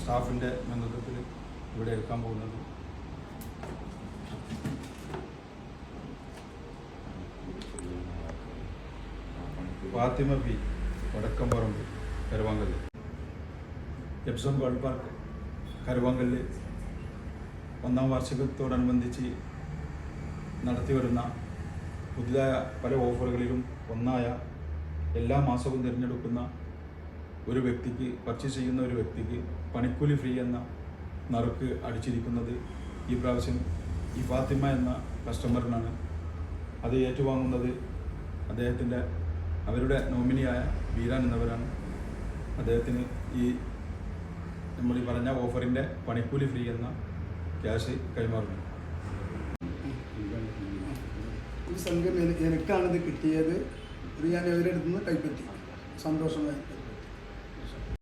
സ്റ്റാഫിന്റെ നേതൃത്വത്തിൽ ഇവിടെ എടുക്കാൻ പോകുന്നത്. Fathima P. Vadakkamparamb Karuvankallu. Epsom Gold Park Karuvankallu. ഒന്നാം വാർഷികത്തോടനുബന്ധിച്ച് നടത്തിവരുന്ന പുതിയതായ പല ഓഫറുകളിലും ഒന്നായ എല്ലാ മാസവും തിരഞ്ഞെടുക്കുന്ന ഒരു വ്യക്തിക്ക് പർച്ചേസ് ചെയ്യുന്ന ഒരു വ്യക്തിക്ക് പണിക്കൂലി ഫ്രീ എന്ന നറുക്ക് അടിച്ചിരിക്കുന്നത് ഈ പ്രാവശ്യം ഈ ഫാത്തിമ എന്ന കസ്റ്റമറിനാണ് അത് ഏറ്റുവാങ്ങുന്നത് അദ്ദേഹത്തിന്റെ അവരുടെ നോമിനിയായ ബീരാൻ എന്നവരാണ്. അദ്ദേഹത്തിന് ഈ നമ്മൾ ഈ പറഞ്ഞ ഓഫറിന്റെ പണിക്കൂലി ഫ്രീ എന്ന ക്യാഷ് കൈമാറുന്നു. ഈ സംഘം എന- എനിക്കാണിത് കിട്ടിയത്. ഇത് ഞാൻ ഇവരുടെ കൈപ്പറ്റി. സന്തോഷമായി.